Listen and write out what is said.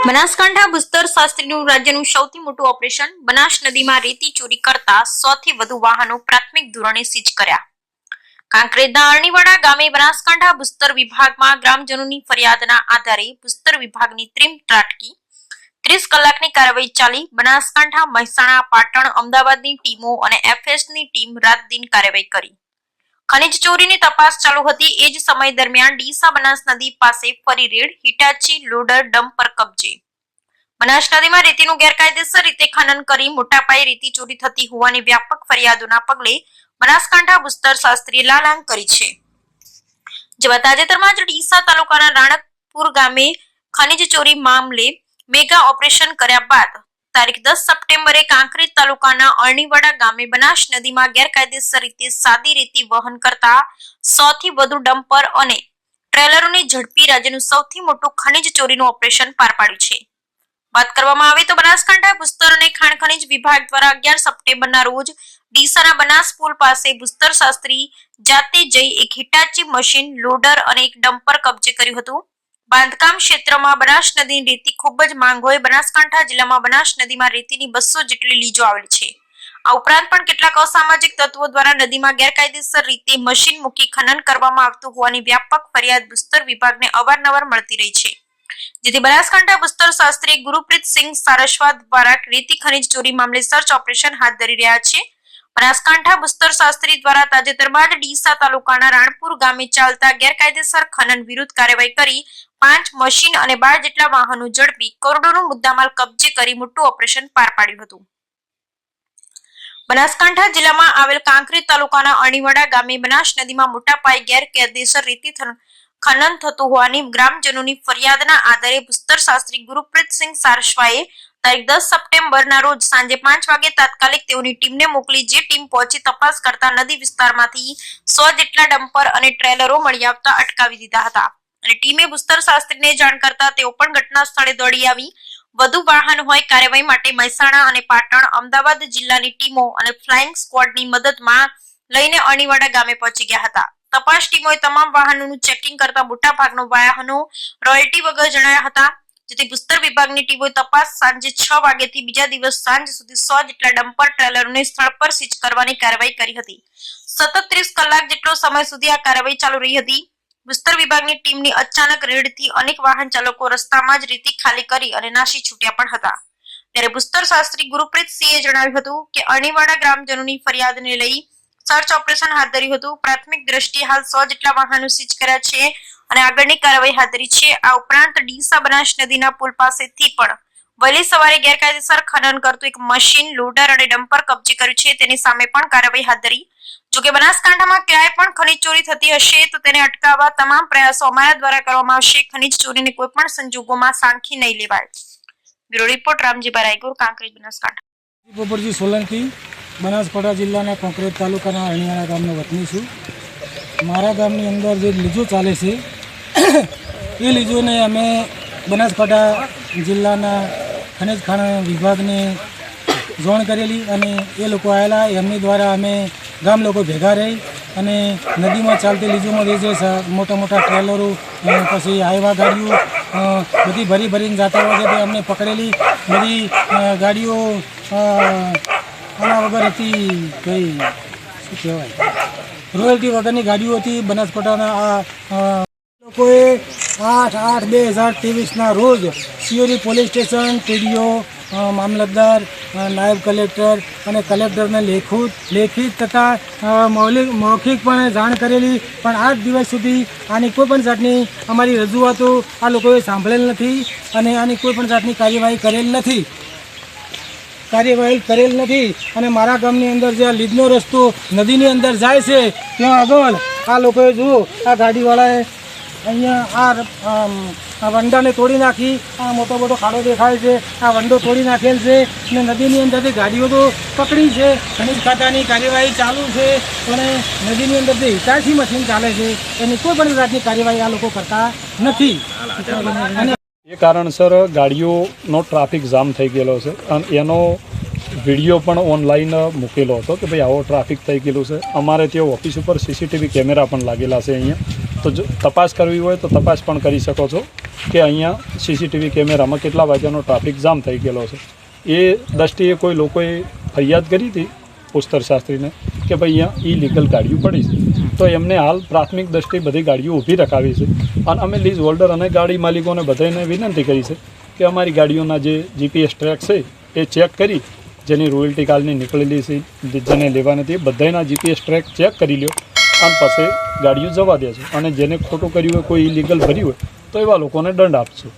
બનાસકાંઠા ભૂસ્તર શાસ્ત્રીનું રાજ્યનું સૌથી મોટું ઓપરેશન બનાસ નદીમાં રેતી ચોરી કરતા સો થી વધુ વાહનો પ્રાથમિક ધોરણે સીઝ કર્યા. કાંકરેજના અરણીવાડા ગામે બનાસકાંઠા ભૂસ્તર વિભાગમાં ગ્રામજનોની ફરિયાદના આધારે ભૂસ્તર વિભાગની ત્રીમ ત્રાટકી. ત્રીસ કલાકની કાર્યવાહી ચાલી બનાસકાંઠા મહેસાણા, પાટણ, અમદાવાદની ટીમો અને એફએસની ટીમ રાત દિન કાર્યવાહી કરી. ખનિજ ચોરીની તપાસ ચાલુ હતી. એ જ સમય દરમિયાન ડીસા બનાસ નદી પાસે ફરી રેડ હિટાચી લોડર ડમ્પ પર કબજે. બનાસ નદીમાં રેતીનું ગેરકાયદેસર રીતે ખનન કરી મોટા પાયે રેતી ચોરી થતી હોવાની વ્યાપક ફરિયાદોના પગલે બનાસકાંઠા ભૂસ્તર શાસ્ત્રીએ લાલાંગ કરી છે. જેમાં તાજેતરમાં જ ડીસા તાલુકાના રાણકપુર ગામે ખનિજ ચોરી મામલે મેગા ઓપરેશન કર્યા બાદ તારીખ દસ સપ્ટેમ્બરે કાંકરેજ તાલુકાના અરણીવાડા ગામે બનાસ નદીમાં ગેરકાયદેસર રીતે સાદી રીતે વહન કરતા સો થી વધુ ડમ્પર અને ટ્રેલરોને ઝડપી રાજ્યનું સૌથી મોટું ખનિજ ચોરીનું ઓપરેશન પાર પાડ્યું છે. વાત કરવામાં આવે તો બનાસકાંઠા ભૂસ્તર અને ખાણ ખનિજ વિભાગ દ્વારા અગિયાર સપ્ટેમ્બરના રોજ ડીસાના બનાસ પુલ પાસે ભૂસ્તર શાસ્ત્રી જાતે જઈ એક હિટાચી મશીન, લોડર અને એક ડમ્પર કબજે કર્યું હતું. બાંધકામ ક્ષેત્રમાં બનાસ નદીની રેતી ખૂબ જ માંગ હોય. બનાસકાંઠા જિલ્લામાં બનાસ નદીમાં રેતીની બસો જેટલી લીજો આવેલી છે. આ ઉપરાંત પણ કેટલાક અસામાજિક તત્વો દ્વારા નદીમાં ગેરકાયદેસર રીતે મશીન મૂકી ખનન કરવામાં આવતું હોવાની વ્યાપક ફરિયાદ ભૂસ્તર વિભાગને અવારનવાર મળતી રહી છે. જેથી બનાસકાંઠા ભૂસ્તર શાસ્ત્રી ગુરુપ્રીત સિંહ સારસ્વત દ્વારા રેતી ખનિજ ચોરી મામલે સર્ચ ઓપરેશન હાથ ધરી રહ્યા છે. બનાસકાંઠા ભૂસ્તર શાસ્ત્રી દ્વારા તાજેતરમાં જ ડીસા તાલુકાના રાણપુર ગામે ચાલતા ગેરકાયદેસર ખનન વિરુદ્ધ કાર્યવાહી કરી પાંચ મશીન અને બાર જેટલા વાહનો ઝડપી કરોડોનું મુદ્દામાલ કબજે કરી મોટું ઓપરેશન પાર પાડ્યું હતું. બનાસકાંઠા જિલ્લામાં આવેલ કાંકરી તાલુકાના અણીવાડા ગામે બનાસ નદીમાં મોટા પાયે ગેરકાયદેસર રીતે ખનન થતું હોવાની ગ્રામજનોની ફરિયાદના આધારે ભૂસ્તર શાસ્ત્રી ગુરુપ્રીતસિંહ સારસ્વાએ તારીખ દસ સપ્ટેમ્બરના રોજ સાંજે પાંચ વાગે તાત્કાલિક તેઓની ટીમને મોકલી, જે ટીમ પહોંચી તપાસ કરતા નદી વિસ્તારમાંથી સો જેટલા ડમ્પર અને ટ્રેલરો મળી આવતા અટકાવી દીધા હતા. અને ટીમે ભૂસ્તર શાસ્ત્રીને જાણ કરતા તેઓ પણ ઘટના સ્થળે દોડી આવી. વધુ વાહન હોય કાર્યવાહી માટે મહેસાણા અને પાટણ, અમદાવાદ જિલ્લાની ટીમો અને ફ્લાઇંગ સ્કવોડની મદદમાં લઈને અણીવાડા ગામે પહોંચી ગયા હતા. તપાસ ટીમોએ તમામ વાહનોનું ચેકિંગ કરતા મોટા ભાગનો વાહનો રોયલ્ટી વગર જણાયા હતા. જેથી ભૂસ્તર વિભાગની ટીમોએ તપાસ સાંજે છ વાગ્યાથી બીજા દિવસ સાંજ સુધી સો જેટલા ડમ્પર ટ્રેલરોને સ્થળ પર સીચ કરવાની કાર્યવાહી કરી હતી. સતત ત્રીસ કલાક જેટલો સમય સુધી આ કાર્યવાહી ચાલુ રહી હતી. ભૂસ્તર વિભાગની ટીમની અચાનક રેડથી અનેક વાહન ચાલકો રસ્તામાં જ રીતે ખાલી કરી અને નાસી છૂટ્યા પણ હતા. ત્યારે ભૂસ્તર શાસ્ત્રી ગુરુપ્રીત સિંહે જણાવ્યું હતું કે અણીવાડા ગ્રામજનોની ફરિયાદને લઈ સર્ચ ઓપરેશન હાથ ધર્યું હતું. પ્રાથમિક દ્રષ્ટિએ હાલ સો જેટલા વાહનો સીઝ કર્યા છે. અને આગળની કાર્યવાહી હાથ ધરી છે. આ ઉપરાંત ડીસા બનાસ નદીના પુલ પાસેથી પણ વહેલી સવારે ગેરકાયદેસર ખનન કરતું એક મશીન, લોડર અને ડમ્પર કબજે કર્યું છે. તેની સામે પણ કાર્યવાહી હાથ ધરી. જોકે બનાસકાંઠામાં ક્યાંય પણ ખનિજ ચોરી થતી હશે, તો તેને અટકાવવા તમામ પ્રયાસો અમારા દ્વારા કરવામાં આવશે. ખનિજ ચોરીને કોઈ પણ સંજોગોમાં સાંખી નહીં લેવાય. Bureau report Ramji Raygur, Kankrej, Banaskantha. પોપરજી Solanki, Banaskantha જિલ્લાના કોંકરેજ તાલુકાના અણિયાળા ગામનો વતની છું. મારા ગામની અંદર જે લીજો ચાલે છે એ લીજોને અમે બનાસકાંઠા જિલ્લાના ખનિજ ખાણ વિભાગને જોણ કરેલી અને એ લોકો આવેલા. એમની દ્વારા અમે ગામ લોકો ભેગા રહી અને નદીમાં ચાલતી લીજોમાં જે મોટા મોટા ટ્રેલરો પછી હાઈવા ગાડીઓ બધી ભરી ભરીને જતા હોય છે તે અમને પકડેલી. બધી ગાડીઓ આના વગર હતી કઈ, શું કહેવાય? રોયલ્ટી વગરની ગાડીઓ હતી. બનાસકાંઠાના આ લોકોએ આઠ આઠ બે હજાર ત્રેવીસના રોજ સિયોરી પોલીસ સ્ટેશન ટીડીઓ મામલતદાર નાયબ કલેક્ટર અને કલેક્ટરને લેખિત લેખિત તથા મૌલિક મૌખિક પણ જાણ કરેલી પણ આઠ દિવસ સુધી આની કોઈ પણ જાતની અમારી રજૂઆતો આ લોકોએ સાંભળેલ નથી અને આની કોઈપણ જાતની કાર્યવાહી કરેલ નથી. કાર્યવાહી કરેલ નથી અને મારા ગામની અંદર જે લીધનો રસ્તો નદીની અંદર જાય છે, ત્યાં આગળ આ લોકોએ જુઓ, આ ગાડીવાળાએ અહીંયા આ વંડાને તોડી નાખી. આ મોટો મોટો ખાડો દેખાય છે. આ વંડો તોડી નાખેલ છે અને નદીની અંદરથી ગાડીઓ તો પકડી છે. ખનિજ ખાતાની કાર્યવાહી ચાલુ છે અને નદીની અંદર જે હિતાશી મશીન ચાલે છે. એની કોઈ પણ જાતની કાર્યવાહી આ લોકો કરતા નથી. એ કારણસર ગાડીઓનો ટ્રાફિક જામ થઈ ગયેલો છે અને એનો વીડિયો પણ ઓનલાઈન મૂકેલો હતો કે ભાઈ આવો ટ્રાફિક થઈ ગયેલું છે. અમારે ત્યાં ઓફિસ ઉપર સીસીટીવી કેમેરા પણ લાગેલા છે અહીંયા. તો તપાસ કરવી હોય તો તપાસ પણ કરી શકો છો કે અહીંયા સીસીટીવી કેમેરામાં કેટલા વાગ્યાનો ટ્રાફિક જામ થઈ ગયેલો છે. એ દ્રષ્ટિએ કોઈ લોકોએ ફરિયાદ કરી હતી પુસ્તર શાસ્ત્રીને કે ભાઈ અહીંયા ઇલીગલ ગાડીઓ પડી છે. તો એમને હાલ પ્રાથમિક દ્રષ્ટિએ બધી ગાડીઓ ઊભી રખાવી છે. અને અમે લીઝ હોલ્ડર અને ગાડી માલિકોને બધાને વિનંતી કરી છે કે અમારી ગાડીઓના જે જીપીએસ ટ્રેક છે એ ચેક કરી, જેની રોયલ્ટી કાલની નીકળેલી છે, જેને લેવાની હતી બધાના જીપીએસ ટ્રેક ચેક કરી લ્યો. અને પાસે ગાડીઓ જવા દે છે અને જેને ખોટું કર્યું હોય, કોઈ ઇલીગલ ભર્યું હોય, તો એવા લોકોને દંડ આપશું.